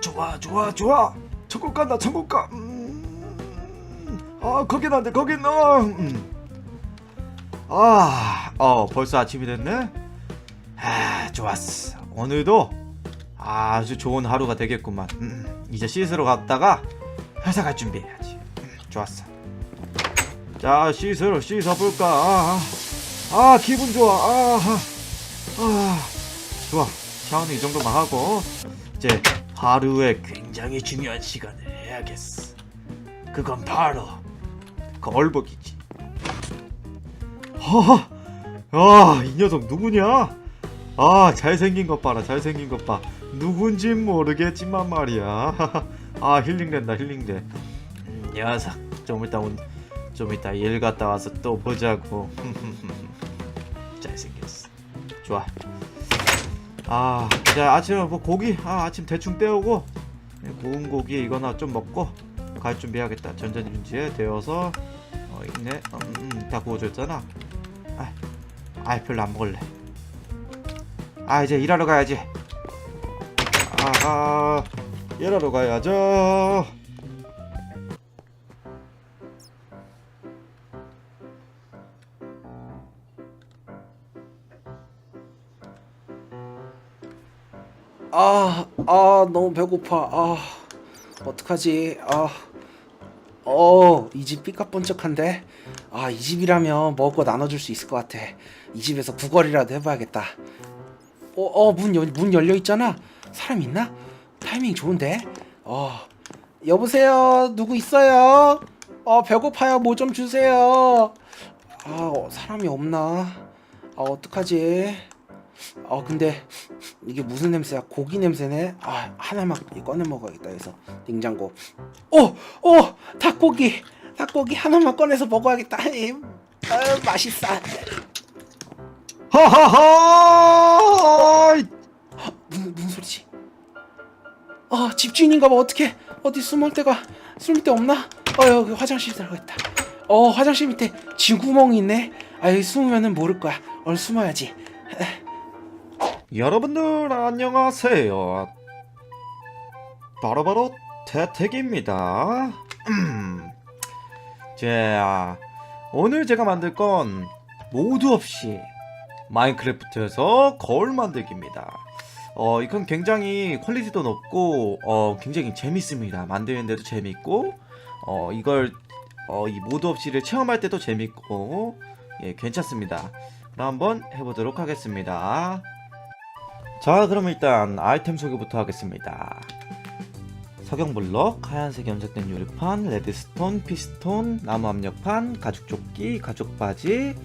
음 좋아 좋아 좋아. 천국 간다 천국 가. 음, 아 거긴 안돼 거긴 어. 음. 아 어 벌써 아침이 됐네? 아 좋았어. 오늘도 아주 좋은 하루가 되겠구만. 음, 이제 씻으러 갔다가 회사 갈 준비해야지. 음, 좋았어. 자 씻으러 씻어볼까? 아, 아 기분 좋아 아, 아 좋아. 샤워는 이 정도만 하고 이제 하루에 굉장히 중요한 시간을 해야겠어. 그건 바로 그 얼벅이지. 아이 녀석 누구냐? 아 잘생긴 것 봐라 잘생긴 것 봐. 누군진 모르겠지만 말이야. 아 힐링된다 힐링돼. 음, 녀석 좀 이따 온, 좀 이따 일 갔다 와서 또 보자고. 잘생겼어. 좋아 아, 자 아침에 뭐 고기 아 아침 대충 때우고 네, 구운 고기 이거나 좀 먹고 갈 준비해야겠다. 전자레인지에 데워서 어 있네. 어, 음, 음, 다 구워졌잖아. 아, 아 별로 안 먹을래. 아 이제 일하러 가야지. 아, 아 일하러 가야죠. 아, 너무 배고파. 아, 어떡하지? 아, 어, 이 집 삐까뻔쩍한데? 아, 이 집이라면 먹을 거 나눠줄 수 있을 것 같아. 이 집에서 구걸이라도 해봐야겠다. 어, 어, 문, 열, 문 열려 있잖아. 사람 있나? 타이밍 좋은데? 어, 여보세요? 누구 있어요? 어, 배고파요. 뭐 좀 주세요. 아, 어, 사람이 없나? 아, 어떡하지? 어 근데 이게 무슨 냄새야? 고기 냄새네. 아 하나만 꺼내 먹어야겠다 해서 냉장고. 오오 닭고기 닭고기 하나만 꺼내서 먹어야겠다. 이, 아, 맛있어. 하하하! 무슨 무슨 소리지? 아 집주인인가봐. 어떻게 어디 숨을 데가 숨을 데 없나? 어 여기 화장실 들어가겠다. 어 화장실 밑에 쥐구멍이 있네. 아 여기 숨으면은 모를 거야. 얼른 숨어야지. 여러분들 안녕하세요. 바로바로 태택입니다. 음. 자, 오늘 제가 만들 건 모두 없이 마인크래프트에서 거울 만들기입니다. 어, 이건 굉장히 퀄리티도 높고 어, 굉장히 재밌습니다. 만드는데도 재밌고 어, 이걸 어, 이 모드 없이를 체험할 때도 재밌고 예, 괜찮습니다. 그럼 한번 해보도록 하겠습니다. 자 그럼 일단 아이템 소개부터 하겠습니다. 석영블럭, 하얀색 염색된 유리판, 레드스톤, 피스톤, 나무 압력판, 가죽조끼, 가죽바지,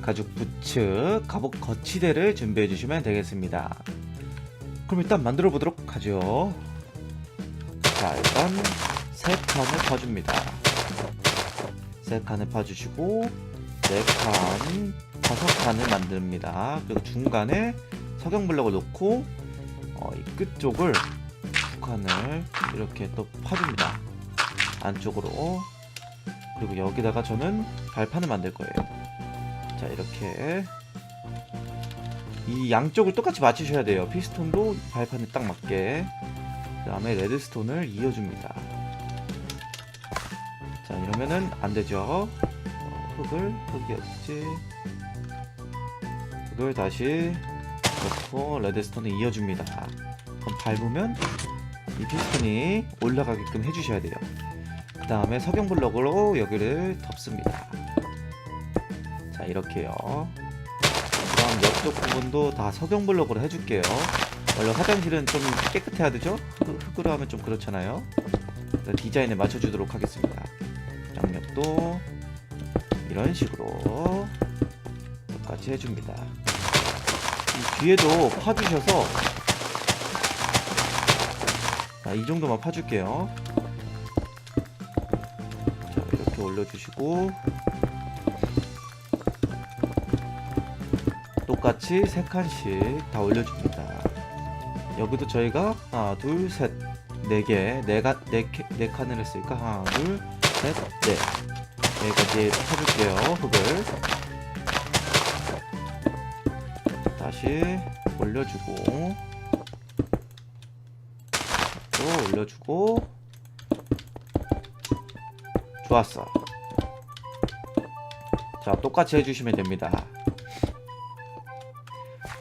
가죽 부츠, 갑옷 거치대를 준비해 주시면 되겠습니다. 그럼 일단 만들어 보도록 하죠. 자 일단 세 칸을 파줍니다. 세 칸을 파주시고 네 칸, 다섯 칸을 만듭니다. 그리고 중간에 석영 블럭을 놓고 어, 이 끝쪽을 두 칸을 이렇게 또 파줍니다. 안쪽으로 그리고 여기다가 저는 발판을 만들 거예요. 자 이렇게 이 양쪽을 똑같이 맞추셔야 돼요. 피스톤도 발판에 딱 맞게 그 다음에 레드스톤을 이어줍니다. 자 이러면은 안 되죠. 어, 흙을 흙이 어딨지? 흙을 다시 넣고 레드스톤을 이어줍니다. 그럼 밟으면 이 피스톤이 올라가게끔 해주셔야 돼요. 그 다음에 석영 블럭으로 여기를 덮습니다. 자 이렇게요. 그다음 옆쪽 부분도 다 석영 블럭으로 해줄게요. 원래 화장실은 좀 깨끗해야 되죠? 흙- 흙으로 하면 좀 그렇잖아요. 디자인에 맞춰주도록 하겠습니다. 양옆도 이런 식으로 똑같이 해줍니다. 이 뒤에도 파주셔서 자, 이 정도만 파줄게요. 자, 이렇게 올려주시고 똑같이 세 칸씩 다 올려줍니다. 여기도 저희가 하나, 둘, 셋, 네 개, 네가 네, 개- 네 칸을 했으니까 하나, 둘, 셋, 넷. 여기까지 파줄게요. 흙을. 다시 올려주고 또 올려주고. 좋았어. 자 똑같이 해주시면 됩니다.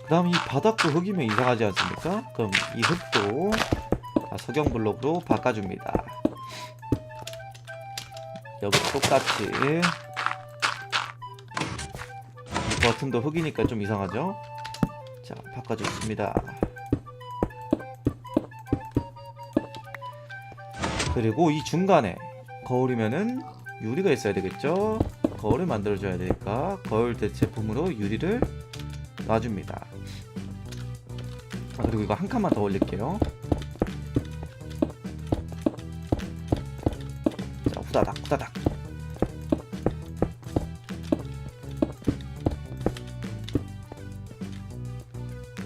그 다음 이 바닥도 흙이면 이상하지 않습니까? 그럼 이 흙도 자, 석영 블록으로 바꿔줍니다. 여기 똑같이. 이 버튼도 흙이니까 좀 이상하죠? 자 바꿔주겠습니다 그리고 이 중간에 거울이면은 유리가 있어야 되겠죠? 거울을 만들어줘야 되니까 거울 대 제품으로 유리를 놔줍니다. 아, 그리고 이거 한 칸만 더 올릴게요. 자, 후다닥, 후다닥.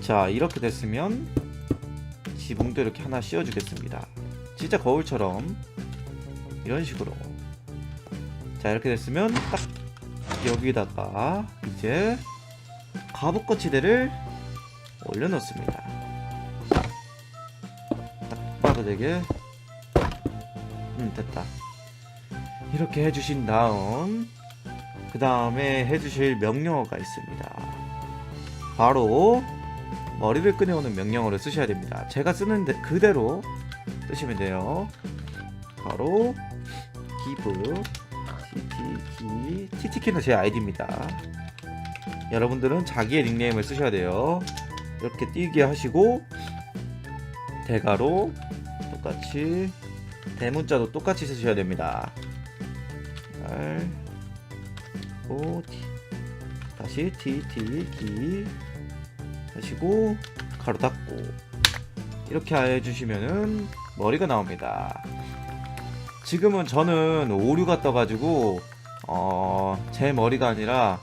자, 이렇게 됐으면 지붕도 이렇게 하나 씌워주겠습니다. 진짜 거울처럼 이런 식으로. 자 이렇게 됐으면 딱 여기다가 이제 가부거치대를 올려놓습니다. 딱 봐도 되게 음 됐다. 이렇게 해주신 다음 그 다음에 해주실 명령어가 있습니다. 바로 머리를 꺼내오는 명령어를 쓰셔야 됩니다 제가 쓰는 데 그대로 쓰시면 돼요. 바로 give tt키 tt키는 제 아이디입니다. 여러분들은 자기의 닉네임을 쓰셔야 돼요. 이렇게 띄게 하시고 대가로 똑같이 대문자도 똑같이 쓰셔야 됩니다. T 다시 기 하시고 가로 닫고 이렇게 해주시면은 머리가 나옵니다. 지금은 저는 오류가 떠가지고 어, 제 머리가 아니라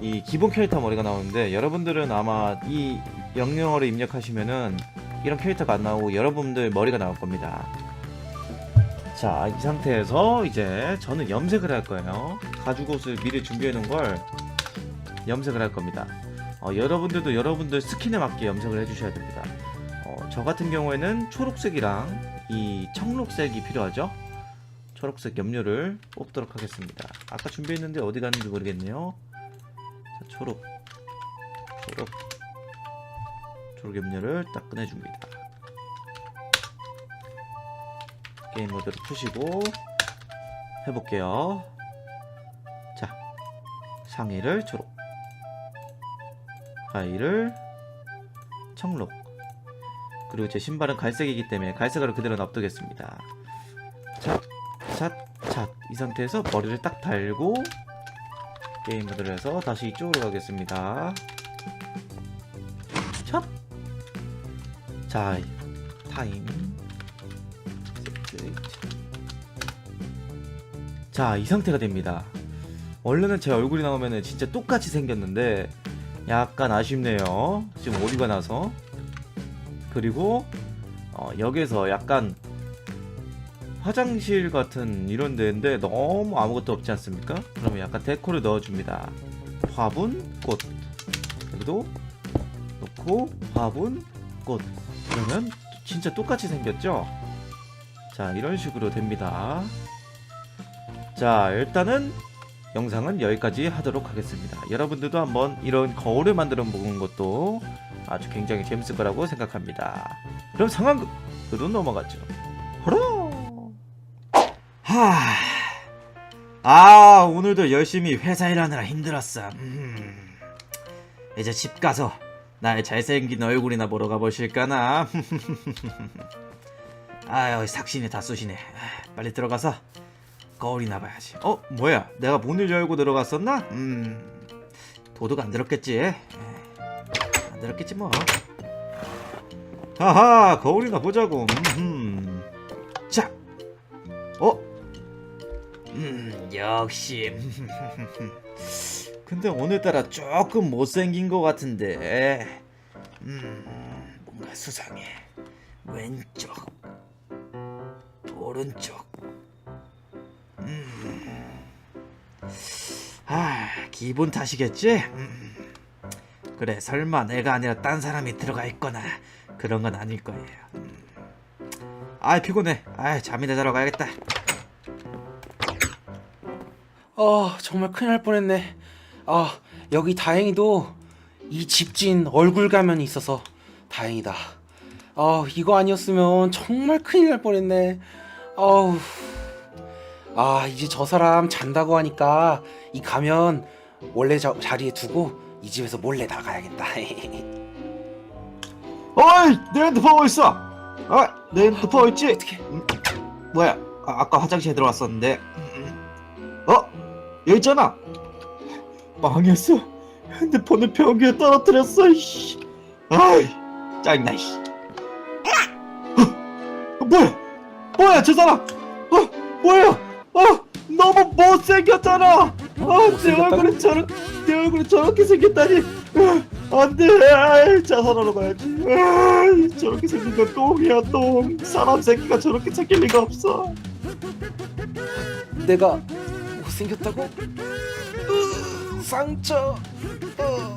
이 기본 캐릭터 머리가 나오는데 여러분들은 아마 이 명령어를 입력하시면은 이런 캐릭터가 안 나오고 여러분들 머리가 나올 겁니다. 자, 이 상태에서 이제 저는 염색을 할 거예요. 가죽 옷을 미리 준비해 놓은 걸 염색을 할 겁니다. 어, 여러분들도 여러분들 스킨에 맞게 염색을 해주셔야 됩니다. 어, 저 같은 경우에는 초록색이랑 이 청록색이 필요하죠. 초록색 염료를 뽑도록 하겠습니다. 아까 준비했는데 어디 갔는지 모르겠네요. 자, 초록, 초록, 초록 염료를 딱 꺼내줍니다. 게임 모드를 푸시고 해볼게요. 자, 상의를 초록, 하의를 청록. 그리고 제 신발은 갈색이기 때문에 갈색으로 그대로 자, 자, 이 상태에서 머리를 딱 달고 게임 모드를 해서 다시 이쪽으로 가겠습니다. 첫, 자, 타임. 자, 이 상태가 됩니다. 원래는 제 얼굴이 나오면은 진짜 똑같이 생겼는데 약간 아쉽네요. 지금 오류가 나서. 그리고 어, 여기서 약간 화장실 같은 이런 데인데 너무 아무것도 없지 않습니까? 그러면 약간 데코를 넣어줍니다. 화분, 꽃. 여기도 놓고 화분, 꽃. 그러면 진짜 똑같이 생겼죠? 자, 이런 식으로 됩니다. 자, 일단은 영상은 여기까지 하도록 하겠습니다. 여러분들도 한번 이런 거울을 만들어 보는 것도 아주 굉장히 재밌을 거라고 생각합니다. 그럼 상황극으로 넘어가죠. 호로! 하, 아 오늘도 열심히 회사 일하느라 힘들었어. 음, 이제 집 가서 나의 잘생긴 얼굴이나 보러 가보실까나. 아유 삭신이 다 쑤시네. 아, 빨리 들어가서 거울이나 봐야지. 어 뭐야? 내가 문을 열고 들어갔었나? 음 도둑 안 들었겠지. 에이, 안 들었겠지 뭐. 하하 거울이나 보자고. 음. 자, 어? 음 역시. 근데 오늘따라 조금 못생긴 것 같은데. 음 뭔가 수상해. 왼쪽, 오른쪽. 아 기분 탓이겠지? 음. 그래 설마 내가 아니라 딴 사람이 들어가 있거나 그런 건 아닐 거예요. 음. 아 피곤해. 아 잠이나 자러 가야겠다. 아 정말 큰일 날 뻔했네. 아 여기 다행히도 이 집진 얼굴 가면이 있어서 다행이다. 아 이거 아니었으면 정말 큰일 날 뻔했네. 아우 아 이제 저 사람 잔다고 하니까 이 가면 원래 저 자리에 두고 이 집에서 몰래 나가야겠다. 어이 내 핸드폰 어디 있어? 어내 핸드폰 어디 있지? 어떻게? 뭐야? 아, 아까 화장실에 들어왔었는데. 어? 여기 있잖아. 망했어. 핸드폰을 변기에 떨어뜨렸어. 씨. 아이, 짜증나. 씨. 어, 뭐야? 뭐야 저 사람? 어, 뭐야? 어, 너무 못생겼잖아. 아, 내 못생겼다고? 얼굴이 저렇, 내 얼굴이 저렇게 생겼다니. 어, 안돼. 아이, 자살하러 가야지. 아이, 저렇게 생긴 건 똥이야 똥. 사람 새끼가 저렇게 생길 리가 없어. 내가 못생겼다고? 으, 상처. 어.